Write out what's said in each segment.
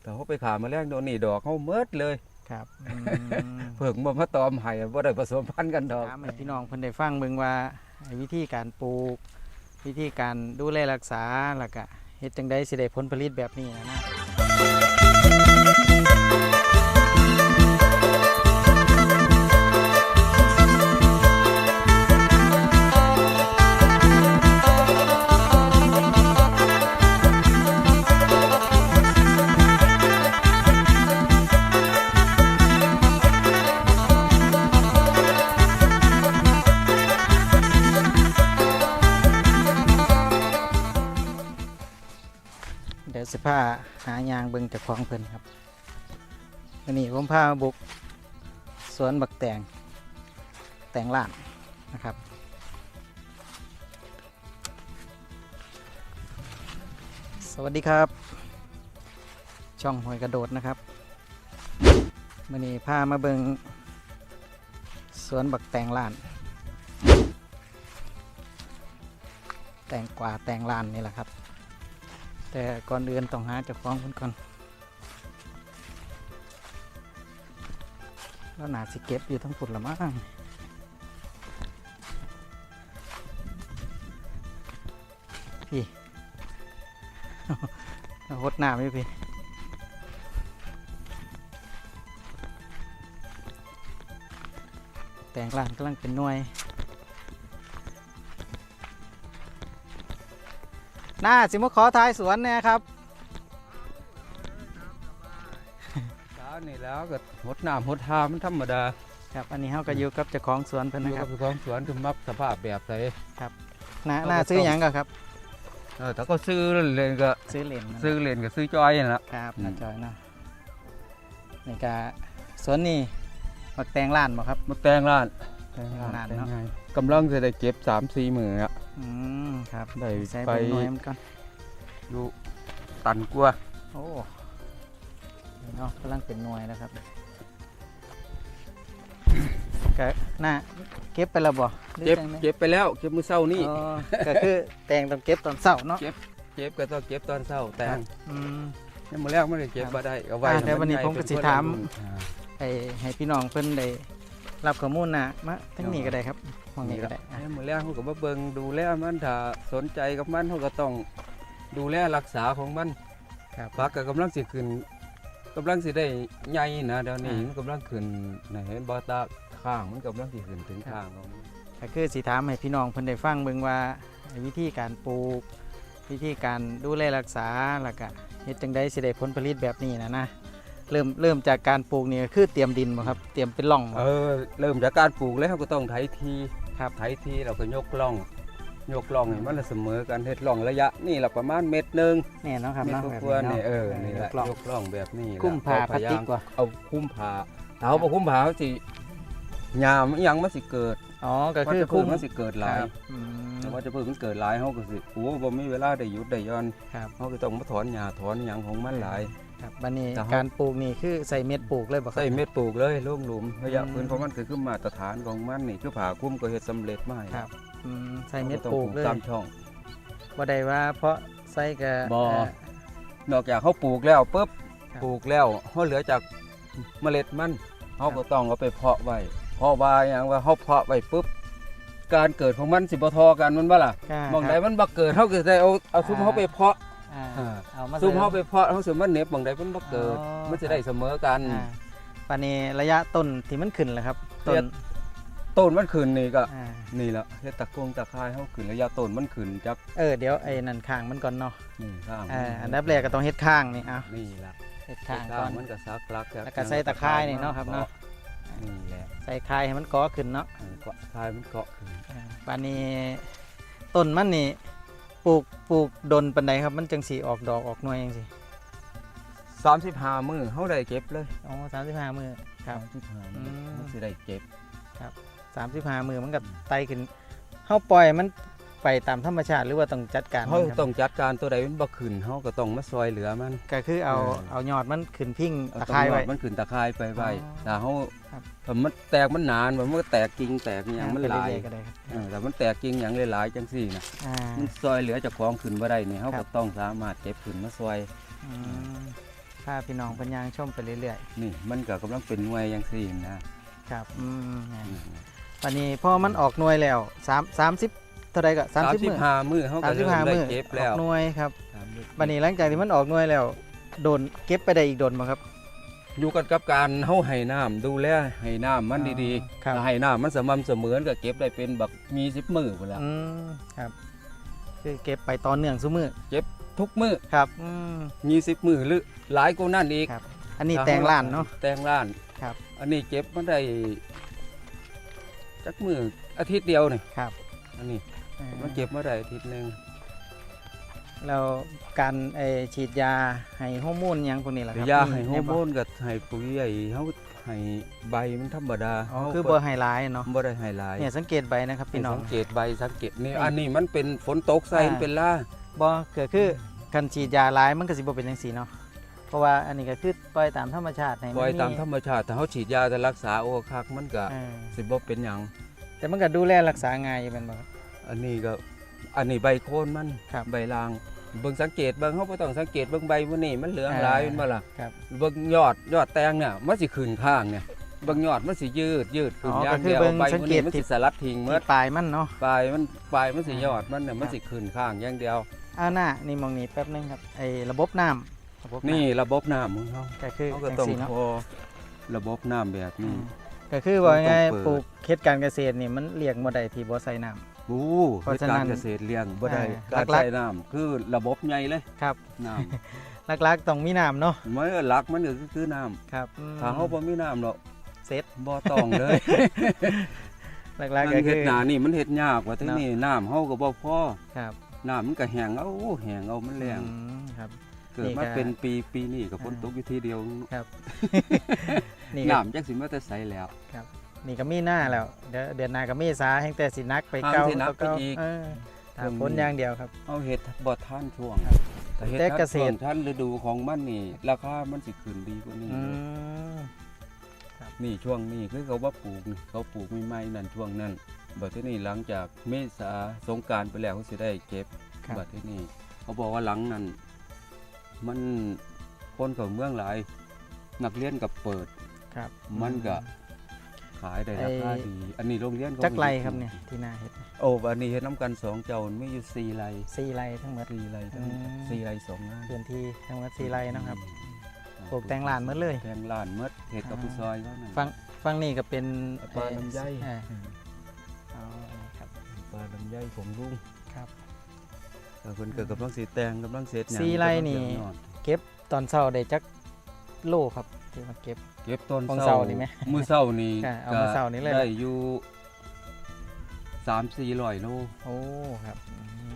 แต่เขาไปขาแมาแรงโดนนี่ดอกเขาเมิดเลย ครับอืมเพิ่งบ่มาตอมให้บ่ได้ผสมพันธุ์กันดอก ถามให้พี่น้องเพิ่นได้ฟังเบิ่งว่าไอ้วิธีการปลูก วิธีการดูแลรักษาแล้วก็เฮ็ดจังได๋สิได้ผลผลิตแบบนี้นะนะ เดี๋ยวสิพาหายางเบิ่งจากของเพิ่นครับวันนี้ผมพาบุกสวนบักแตงแตงล้านนะครับ สวัสดีครับ ช่องหอยกระโดดนะครับวันนี้พามาเบิ่งสวนบักแตงล้าน แตงกวาแตงล้านนี่แหละครับ แต่ก่อนอื่นต้องหาเจ้าของคนก่อนแล้วหนาสิเก็บอยู่ทั้งฝุ่นละมั้งพี่หดหน้าไหมพี่แต่งร้านกำลังเป็นหน่วย หน้าสิมาขอทายสวนเนี่ยครับเช้านี่แล้วก็หดน้ำหดทามันธรรมดาครับอันนี้เขาก็อยู่กับเจ้าของสวนเพิ่นอนะยู่คกัรับบเจ้าของสวนคือมักสภาพแบบใสหน้าเอาหน้าก็ซื้อต้องหยังก็ครับ เออแต่ก็ซื้อเล่นก็ซื้อเหรียญนั่นแหละซื้อเล่นก็ซื้อจอยนั่นล่ะครับอืม น้าจอยเนาะนี่ก็สวนนี่มักแตงล้านบ่ครับมาแต่งร้านแต่งร้านแต่งเนาะไง กำลังจะได้เก็บ3-4มื้ออะอืมครับได้ใส่ไปเป็นหน่วยมันก่อนอยู่ตันกว่าโอ้นี่เนาะกำลังเป็นหน่วยแล้วครับก็น่าเก็บไปแล้วบ่หรือเก็บจังใดเก็บไปแล้วเก็บมื้อเช้านี่อ๋อก็คือแตงต้องเก็บตอนเช้าเนาะเก็บก็ต้องเก็บตอนเช้าแต่งอืม ยังมื้อแรกไม่ได้เก็บบ่ได้เอาไว้อ่าให้เดี๋ยววันนี้ใหญ่ผมก็สิเป็นถามอ่าให้ให้พี่น้องเพิ่นได้รับข้อมูลนะมาทั้งนี้ก็ได้ครับ ห้องนี้ก็ได้อะเนี่ยมือแรกเขาก็มาเบิ่งดูแลมันถ้าสนใจกับมันเขาก็ต้องดูแลรักษาของมันครับฟักก็กำลังสิขึ้นกำลังสิได้ใหญ่นะเดี๋ยวนี้อ่ามัมันกำลังขึ้นนะเห็นบ่ตาข้างมันกำลังสิขึ้นถึงข้างของมันก็คือสิถามให้พี่น้องเพิ่นได้ฟังเบิ่งว่าไอ้วิธีการปลูก วิธีการดูแลรักษาแล้วก็เฮ็ดจังได๋สิได้ผลผลิตแบบนี้นะนะเริ่มเริ่มจากการปลูกนี่ก็คือเตรียมดินบ่ครับ เตรียมเป็นร่องบ่เออเริ่มจากการปลูกแล้วเขาก็ต้องไถที ครับไถทีเราก็ยกล่อง ยกล่องให้มันละเสมอกันเฮ็ดล่องระยะ นี่ละประมาณเม็ดหนึงแน่เนาะครับเม็ดเนาะแบบกว่าๆนี้นี่เนาะเออนี่แหละยกล่องยกล่องแบบนี้ล่ะคุ้มผ้าพเอลาสติกยยมบ่เอาคุ้มผ้าถ้าเอาบ่คุ้มผ้าเขาสิยามอิหยังมันสิเกิดอ๋อก็ว่าคือจะพึ่คุ้งมมันสิเกิดหลาย ครับอืม แต่ว่าจะพึ่งมันเกิดหลายเขาก็สิโอ้บ่มีเวลาได้หยุดได้หย้อนครับเขาก็ต้องมาถอนหญ้าถอนหยังของมันหลาย ครับบัดนี้แต่เฮาการปลูกนี่คือใส่เม็ดปลูกเลยบ่ครับใส่เม็ดปลูกเลยลงหลุมระยะอืมพื้นของมันก็คือมาตรฐานของมันนี่คือผ่าคุ้มก็เฮ็ดสำเร็จมาให้ครับอืมใส่เม็ดขาต้องปลูกเลยตามช่อง บ่ได้ว่าเพราะใส่ก็บ่ เอ่อ นอกจากเขาปลูกแล้วปุ๊บครับ ปลูกแล้วเขาเหลือจากเมล็ดมันเขาก็ต้องเอาไปเพาะไว้เพราะว่าอย่างว่าเขาเพาะไว้ปุ๊บการเกิดของมันสิบ่ทอกันมันบ่ล่ะก็มองคใดรับ มันบ่เกิดเขาก็ได้เอาเอาซุมอ่า เขาไปเพาะ อ่าอ่า เอามาซุมใส่เขาไปเพาะเขาสิมันเหน็บมองใดมันบ่เกิดอ๋อมันจะได้เสมอกัน อ่าปานนี้ระยะต้นที่มันขึ้นแหละครับต้ระยะนต้นมันขึ้นนี่ก็ อ่านี่ละเฮ็ดตะกงตะคายเขาขึ้นระยะต้นมันขึ้นจากเออเดี๋ยวไอ้นั่นข้างมันก่อนเนาะนี่ข้างอ่าอันดับแรกก็ต้องเฮ็ดข้างนี่เอานี่ละเฮ็ดข้างข้าก่องนมันก็ซักลักจากแล้วก็ใส่ตะไคร้นี่เนาะครับเนาะ นี่แหละใส่คายให้มันก่อขึ้นเนาะเออเกาะคายมันเกาะขึ้น อ่าปานนี้ต้นมันนี่ป ลูกปลูกดนปานใดครับ มันจังสีออกดอกออกหน่วยจังซี่สามสิบห้ามือเขาได้เก็บเลยอ๋อ35มื้อครับ สามสิบห้ามืออืมมันสิได้เก็บ35มื้อมันก็ไต่ขึ้นเฮาปล่อยมัน ไปตามธรรมชาติหรือว่าต้องจัดการเขามันครับต้องจัดการตัวใดมันบ่ขึ้นเขาก็ต้องมาซอยเหลือมัน ก็คือเอาเออ เอายอดมันขึ้นพิงเอตะไคร้ไว้มันขึ้นตะไคร้ไปไว้อ๋อแต่เขาครับถ้ามันแตกมันนานมันก็แตกกิ่งแตกอย่างมันหลายไปเรื่อๆก็ได้ครับเออแต่มันแตกกิ่งอย่างหลายๆจังสี่นะอ่า มันซอยเหลือจากของขึ้นบ่ได้นี่เขาครัก็บ ต้องสามารถเก็บขึ้นมาซอย อืมปพาพี่น้องเพิ่นย่างชมไปเรื่อยนี่มันก็กำลังเป็นหน่วยอย่างซี่นะๆครับอืมอืมวันนี้พอมันออกหน่วยแล้ว3 30เท่าใดก็30มื้อ35มื้อเฮาก็เริ่ม35ได้มื้อเก็บอแล้อวกหน่วยครับวันนี้หลังจากที่มันออกหน่วยแล้ว โดนเก็บไปได้อีกโดนบ่ครับอยู่กันกับการเฮาให้น้ำดูแลให้น้ำมันดีๆครับถ้าให้น้ำมันสม่ำเสมอก็เก็บได้เป็นบักมี10มื้อพุ่นล่ะอืมครับคือเก็บไปต่อเนื่องซุมื้อทุกมื้อครับอืมมี10มื้อหรือหลายกว่านั้นอีกครับ อันนี้แตงล้านเนาะแตงล้านครับ อันนี้เก็บมาได้จักมื้ออาทิตย์เดียวนี่ครับ อันนี้อ่า มันเก็บมาได้อาทิตย์หนึงแล้วการไอฉีดยาให้ฮอร์โมนหยังพวกนี้ล่ะครับยาให้ฮอมีร์โมนกับให้ปุ๋ยไอ้เฮาให้ใบมันธรรมดาอ๋อเฮาคือบ่ให้หลายเนาะบ่ได้ให้หลายเนี่ยสังเกตใบนะครับพี่น้องสังเกตใบสังเกตนี่อืมอันนี้มันเป็นฝนตกใส่อ่ามันเป็นล่าบ่ก็คือคันฉีดยาหลายมันก็สิบ่เป็นจังซี่เนาะเพราะว่าอันนี้ก็คือปล่อยตามธรรมชาติให้ปล่อยตามธรมรมชาติถ้าเฮาฉีดยาจะรักษาโอ้คักมันก็เออสิบ่เป็นหยังแต่มันก็ดูแลรักษาง่ายอยู่แม่นบ่ครับ อันนี้ก็อันนี้ใบโคนมันครับใบลางเบิ่งสังเกตเบิ่งเฮาบ่ต้องสังเกตเบิ่งใบมันนี่มันเหลืองอ่าหลายแม่นบ่ล่ะครับ เบิ่งยอดยอดแตงเนี่ยมันสิขึ้นข้างเนี่ยเบิ่งยอดมันสิยืดยืดขึ้นอ๋ออย่างก็คือเดียวเบิ่งใบสังมันเกนี่ตมันที่ สิสลัดทิ้งหมที่ดปลายมันเนาะ ปลายมันปลายมันสิอ่ายอดมันเนี่ยมันครับ สิขึ้นข้างอย่างเดียว อ่าหน้านี่มองนี่แป๊บนึงครับไอ้ระบบน้ำระบบำนี่ระบบน้ำของเขาก็คือเขาก็จังต้องซี่เนาะพอระบบน้ำแบบอืนี้ มก็คือว่าไงต้องเปิดปลูกเฮ็ดการเกษตรนี่มันเลี้ยงบ่ได้ที่บ่ใส่น้ำ โอ้เพราะฉะนั้นการเกษตรเลี้ยงบ่ได้อ่าการหลักๆ ใช้น้ำคือระบบใหญ่เลยครับน้หลักๆต้องมีน้ำเนาะำมันก็หลักมันก็คือน้ครับอืมำถ้าเขาบ่มีน้ำหรอกเสร็จบ่ต้องเลยหลักมัๆนก็คืเฮ็ดอ หน้านี่มันเฮ็ดยากกว่าที่เนาะ นี่น้ำเฮาก็บ่พอครับน้ำมันก็แห้งเอาแห้งเอามันแรงอืมครับ เกิดนี่มาก็เป็นปีปีนี้ก็ฝนอ่า ตกอยู่ทีเดียวนี่ก็ น้ำจักสิมาแต่ไสแล้ว นี่ก็มีหน้าแล้ว เดี๋ยวเดือนหน้าก็เมษาแห่งแต่สินักไปทางเก่าสินักไปเก่าอีก เออถ้าฝนอย่างเดียวครับ เอาเฮ็ดบ่ทันช่วงครับแต่เฮ็ดแต่ทันเกษตรช่วงทันฤดูของมันนี่ ราคามันสิขึ้นดีกว่านี้อืมนี่ช่วงนี้คือเขาว่าปลูกนี่เขาปลูกใหม่ๆนั่นช่วงนั้นบัดทีนี้หลังจากเมษาสงกรารไปแล้วเขาสิได้เก็บครับบัดทีนี้เขาบอกว่าหลังนั้น มันคนเข้าเมืองหลายนักเรียนกับเปิดครับมันก็ ขายได้ราคาไอ้ดี อันนี้โรงเรียนเขาจักไรฮ็ดครับเนี่ยที่นาเฮ็ดโอ้อันนี้เฮ็ดน้ำกันสองเจ้ามีอยู่สี่ไรสี่ไรทั้งหมดสี่ไรทั้งอืมสี่ไรสองงานพื้นที่ทั้งหมดสี่ไรเนาะครับอืมปลูกแตงลานหมดเลยแตงลานหมดเฮ็ดกับอ่าผู้ซอยเขานั่นฟังฟังนี่ก็เป็นปลาลำไยเอ่ออ๋อครับปลาลำไยของลุงครับแต่เพิ่นก็กำลังสิแต่งกำลังเสร็จหยังสี่ไร่นี่กำลังเตรียมนอนเก็บตอนเช้าได้จักโลครับที่มาเก็บ เก็บต้นของเศร้าเสานี่ไหมมื้อเศร้านี่ค่ะเอามื้อเช้านี่เลย ได้อยู่3-400โล โอ้ครับอืม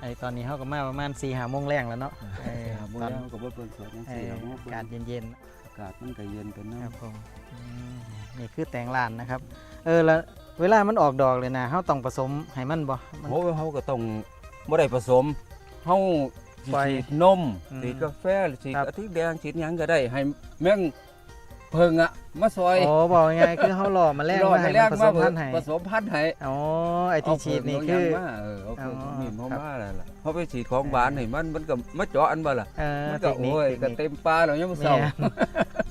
ไอตอนนี้เขาก็มาประมาณสี่หาโมงแรงแล้วเนาะเออหาบ่ตอนแล้วก็บ่เพิ่นสวนจังเอซี่อดอกเนาะอากาศเย็นอากาศมันก็เย็นกันๆเนาะครับผมอืมนี่คือแตงลานนะครับ เออแล้วเวลามันออกดอกเลยนะเขาต้องผสมให้มันบ่มัน โอ้เฮาก็ต้องบ่ได้ผสมเฮาสิปล่อยฉีดนมอืมฉีดกาแฟหรือฉีดครับ อาทิตย์แดงฉีดหยังก็ได้ให้แม่ง เพิ่งอะมาซอยโอ้บอกยังไงคือเขาหล่อมาแลกรอมาดให้แรมันกผสมามพันธุ์ให้ผสมพันธุ์ให้อ๋อไอที่ฉีดนี่คือเาเพิ่งเอาหยังมาเออเอาเพิ่งอ๋อมีเขาครับมาแล้วล่ะเขาไปฉีดของหวานให้มันมันก็มาเจาะอันบ่ล่ะเออมันเทก็คนิคโอ้ยเทก็คนิคเต็มปลาแล้วยังบ่เศร้าแม่น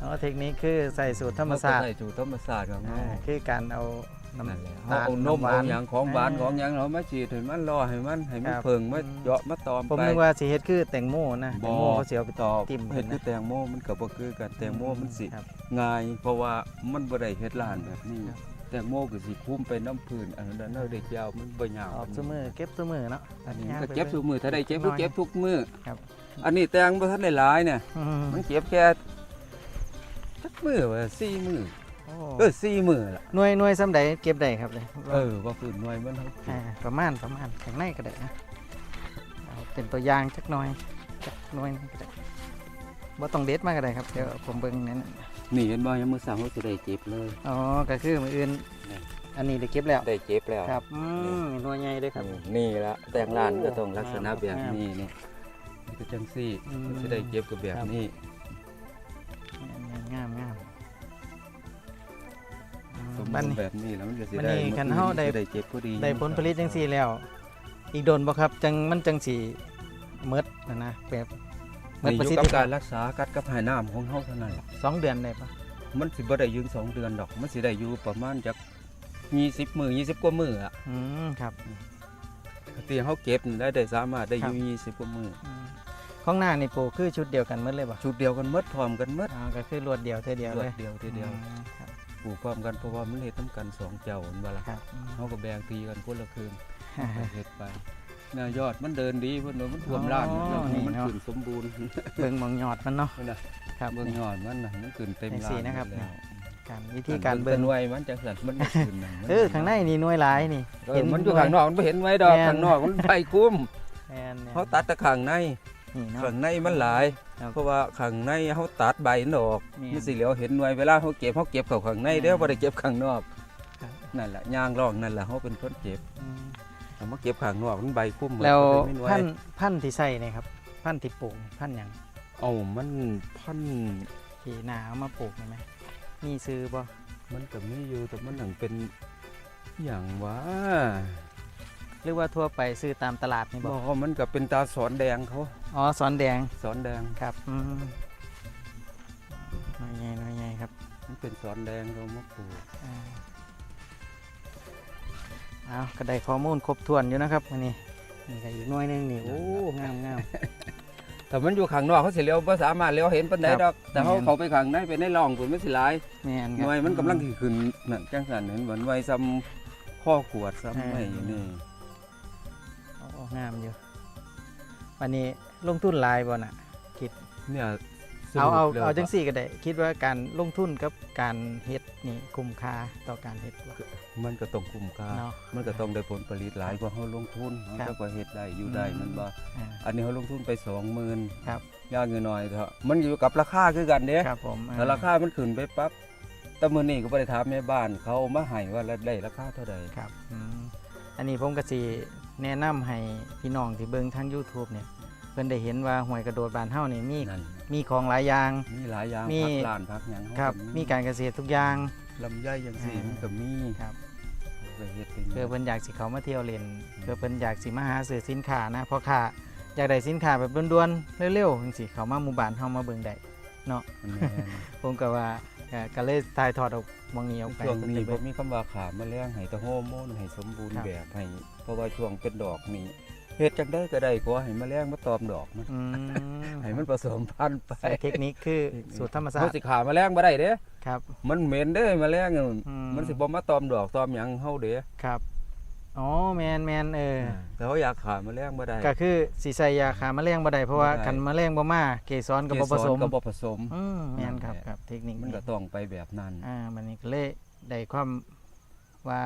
อ๋อเทคนิคคือใส่สูตรธรรมศาสตร์เขก็ใส่สูตรธรรมศาสตร์ของอ่าเฮาคือการเอา น้ำนั่นแหละตาลเอานมน้ำหวาเอาน หยังของหวานอ่าของหยังเรามาฉีดให้มันรอให้มันให้มันครับ เพิ่งมาอืมเจาะมาตอมผมไป นึกว่าสิเฮ็ดคือแตงโมนะแตบ่ งโมเขาสิเอาไปตอบจิ้มเฮ็ดนะคือแตงโมมันก็บ่คือกันแตงโมมันสิ ครับ ง่ายเพราะว่ามันบ่ได้เฮ็ดร้านแบบนี้ ครับ แตงโมก็สิคุ้มไปน้ำพื้นอันนั้นเด็กยาวมันบ่ยาวออกซุมือเก็บซุมือเนาะอันนี้ย่างก็ไปเก็บทุกมือถ้าได้เก็บก็น้อยเก็บทุกมือครับอันนี้แตงบ่ทันได้หลายเนี่ยอืมมันเก็บแค่จักมือว่า4มือโอ้ เออ4มือล่ะหน่วยหน่วยซ้ำใดเก็บได้ครับเลยเออว่าพื้นหน่วยมันเฮาปลูอ่ากประมาณประมาณข้างในก็ได้นะเอาเป็นตัวอย่างจักหน่อยจักหน่วยหนึ่งก็ได้บ่ต้องเด็ดมากก็ได้ครับเดี๋ยวผมเบิ่งนั้นนี่เห็นบ่ยังมื้อเช้าเขาสิได้เก็บเลยอ๋อก็คือมืออื่นนี่อันนี้ได้เก็บแล้วได้เก็บแล้วครับอืมหน่วยใหญ่เลยครับนี่ละแตงร้านก็ต้องลักษณะแบบงามนี้นี่มันก็จังซี่อืมมันสิได้เก็บก็แบบครับนี้ บัดบูรนี้ณ์แบบนี้แล้วมันก็สิบัดได้นี้คันเฮาได้ สิได้เก็บพอดีได้ผลผลิตจังซี่แล้ว อีกโดนบ่ครับจังมันจังสีเมดนะนะแบบหมดนี่ประอสิทยู่กัธิบภาการพรักษากัดกับหายน้ำของเฮาเท่านั้นล่ะสองเดือนได้ปะมันสิบ่ได้ยืนสองเดือนดอกมันสิได้อยู่ประมาณจัก20มื้อ20กว่ามื้ออะอืมครับ ที่เฮาเก็บนี่ได้ได้สามารถได้อยู่20กว่ามื้ออืมของหน้านี่ปลูกคือชุดเดียวกันหมดเลยปะชุดเดียวกันหมดพร้อมกันหมดอ๋อก็คือรวดเดียวเท่าเดียวรเลวดยเดียวทีเดียว อืมครับ ปลูกพร้อมกันเพราะว่ามันเฮ็ดนํกันสองเจ้าหั่นบ่ล่ะครับอืมเฮาก็แบ่งทีกันคนละครึ่งก็เฮ็ดไปหน้ายอดมันเดินดีเพิ่นว่ามันท่วมล้านอ๋อแล้วนี่มันเนาะ ขึ้นสมบูรณ์เบิ่งหมองยอดมันเนาะนั่นน่ะครับเบิ่งยอดมันน่ะมันขึ้นเต็มจังล้าซี่นนะครับ แล้วการวิธีการเบิ่งหน่วยมันจังซั่นมันบ่ขึ้นน่ะมัเออข้างในนี่หน่วยหลายนี่ เออมันอยู่ข้างนอกมันบ่เห็นไว้ดอกแม่น ข้างนอกมันไปคุ้มแม่นๆเฮาตัดแต่ข้างใน นี่เนาะ ข้างในมันหลาย ครับเพราะว่าข้างในเฮาตัดใบมันออกแม่นมันสิเหลียวเห็นหน่วยเวลาเฮาเก็บเฮาเก็บเข้าข้างในเด้อแม่นบ่ได้เก็บข้างนอกครับ นั่นแหละย่างร่องนั่นแหละเฮาเป็นคนเก็บอืมเอามาเก็บข้างนอกมันใบคุ้มหมดแล้วบ่ได้มีหน่วยพันธุ์พันธุ์ที่ใส่นี่ครับ พันธุ์ที่ปลูกพันธุ์หยังเอามันพันที่นาเอามาปลูกนี่ไหมมีซื้อบ่มันก็มีอยู่แต่มันหนังเป็นอย่างวะ หรือว่าทั่วไปซื้อตามตลาดนี่บบ่อกว่ามันก็เป็นตาสอนแดงเขาอ๋อสอนแดงสอนแดงครับอืมน้อยใหญ่น้อยใหญ่ครับมันเป็นสอนแดงเรามาปลูกอ่าเอาก็ได้ข้อมูลครบถ้วนอยู่นะครับวันนี้นี่ก็อีกหน่วยหนึงนี่โอ้งามงาม แต่มันอยู่ข้างนอกเขาสิเลี้ยวภาสามารถเลี้ยวเห็นปันไดครับดอก แต่เขาแม่น เขาไปข้างในไปในร่องปุ่นไม่สิหลายแม่นหครับ น่วยมันกำลังสิขึ้นนั่นจังสันเห็นเหมือนไว้ซ้ำข้อขวดอ่าซ้ำไม่อยู่นี่โอ้ งามอยู่ วันนี้ลงทุนหลายบ่น่ะเนี่ยสเอารุปเอาแล้วเอาจังสี่ก็ได้ คิดว่าการลงทุนกับการเฮ็ดนี่คุ้มค่าต่อการเฮ็ดบ่มันก็ต้องคุ้มค่า เนาะ มันก็ต้องได้ผลผลิตหลายกว่าเขาลงทุนเขาครับจะกว่าเฮ็ดได้อยู่ได้อืม มันบ่อ่า อันนี้เขาลงทุนไปสองหมื่นครับ ยากเงินหน่อยเถอะมันอยู่กับราคาคือกันเด้ครับผมอ่ถ้าราคามันขึ้นไปปั๊บแต่มื้อนี้ก็บ่ได้ถามแม่บ้าน เขามาให้ว่าได้ราคาเท่าใด ครับอืมอันนี้ผมก็สิ แนะนํให้พี่น้องที่เบิ่งทาง YouTube เนี่ยเพิ่นได้เห็นว่าห้วยกระโดดบ้านเฮานี่มีนั่นมีของหลายอย่าง มีหลายอย่างมี พักร้านพักหยังเฮาครับ มีการเกษตรทุกอย่าง ลำไยจังซี่อ่ามั มันก็มีครับไปเฮ็ดเป็นเพื่อเพิ่นอยากสิเขามาเที่ยวเล่นเพื่อเพิ่นอยากสิมาหาซื้อสินค้านะเพราะค่าอยากได้สินค้าแบบด่วนๆเร็วๆจังซี่เขามาหมู่บ้านเฮามาเบิ่งได้มันแม่นผมก็ว่า เอ่อก็เลยถ่ายทอดออกมองนี้ออกไปช่วงนี้เพิ่บ่นมีคำว่าขาแมลงให้แต่ฮอร์โมนให้สมบูรณ์ครับแบบให้เพราะว่าช่วงเป็นดอกนี่เฮ็ดจังได๋ก็ได้ขอให้แมลงมาตอมดอกมันอืมให้มันผสมพันธุ์ไปใส่เทคนิคคือสูตรธรรมชาเขาติสิขาแมลงบ่ได้เด้ ครับ มันเหม็นเด้แมลงอะอืม มันสิบ่มาตอมดอกตอมหยังเฮาเด้ ครับ อ๋อแมนแมนเออแต่เขาอยากขาแมลงบ่ได้ก็คือสีใส่ยาฆ่าแมลงบ่ได้เพราะว่าบ่ได้คันแมลงบ่มาเกสรก็บ่ผสมเกรก็บ่ผสมอืมแมนครับนั่นแหละครับเทคนิคมันนี้ก็ต้องไปแบบนั้นอ่ามันนี่ก็เลยได้ความว่า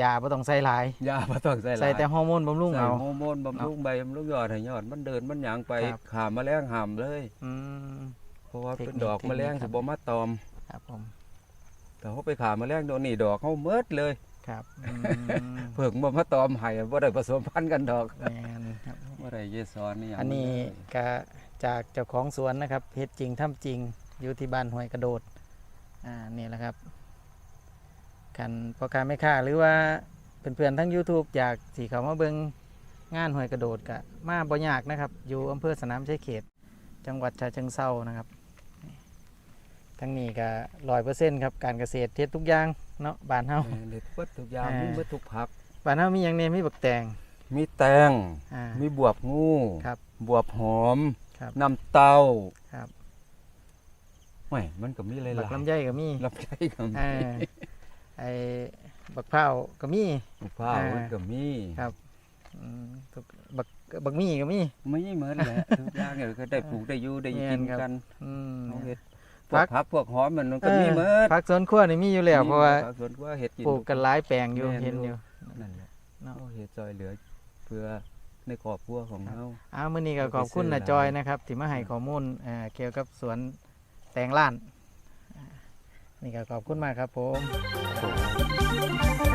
ยาบ่ต้องใส่หลายยาบ่ต้องใส่หลายใส่แต่ฮอร์โมนบำรุงใส่เอาฮอร์โมนบำรุงใบบำรุงยอดให้ยอดมันเดินมันหยังไปครับขาแมลงห้ามเลยอืมเพราะว่าเทคนิคเป็นดอกเทคนิคแมลงครัสิบบ่มาตอมครับผมแต่เขาไปขาแมลงโดนนี่ดอกเขาเมิดเลย ครับอืมเพิ่งบ่มาตอมให้บ่ได้ผสมพันธุ์กันดอกแมนครับบ่ได้เยซอนนี่หยังอันนี้เลยก็จากเจ้าของสวนนะครับเฮ็ดจริงทำจริงอยู่ที่บ้านห้วยกระโดดอ่านี่แหละครับกันพ่อค้าแม่ค้าหรือว่าเพื่อนๆทั้ง YouTube อยากสิเขามาเบิงงานห้วยกระโดดก็มาบ่ยากนะครับ อยู่อำเภอสนามชัยเขต จังหวัดฉะเชิงเซานะครับ ทั้งนี้ก็ร้อยเปอร์เซ็นต์ครับการเกษตรเทศทุกอย่าง เนาะบ้านเฮาแม่นเด็ดเบิดทุกอย่างอ่ามีมีเบิดทุกผักบ้านเฮามีอย่างเนี้มีบักแตง มีแตง อ่า มีบวบงูครับ บวบหอม ครับ น้ำเต้าครับไม่มันก็มีหลายบักๆลำไยก็มีลำไยก็มีอ่าไอ้บักพร้าวก็มี มะพร้าวอ่ามั มันก็มีครับ อืมทุกบักบักมี่ก็มี ไม่เหมือนแหละทุกอย่างเนี่ยก็ได้ปลูกได้อยู่ได้แม่นกินครับ กันอืม เอาเฮ็ด พผัวกกผักพวกหอมมันก็มีเออเหมือนผักสวนครัวนี่มีอยู่แล้วเพราะว่าผักสวนครัวเฮ็ดกินปลูกกันหลายแปลงอยู่แม่นเห็นอยู่อยู่ นั่นแหละเนาะเอาเฮ็ดซอยเหลือเพื่อในครอบครัวของเรา อ้าวมื้อนี้ก็เอาไปขอบคุณซื้อนะหลายจอยนะครับที่มาให้ข้อมูลเอ่อเกี่ยวกับสวนแตงล้านอ่านี่ก็ขอบคุณมากครับผม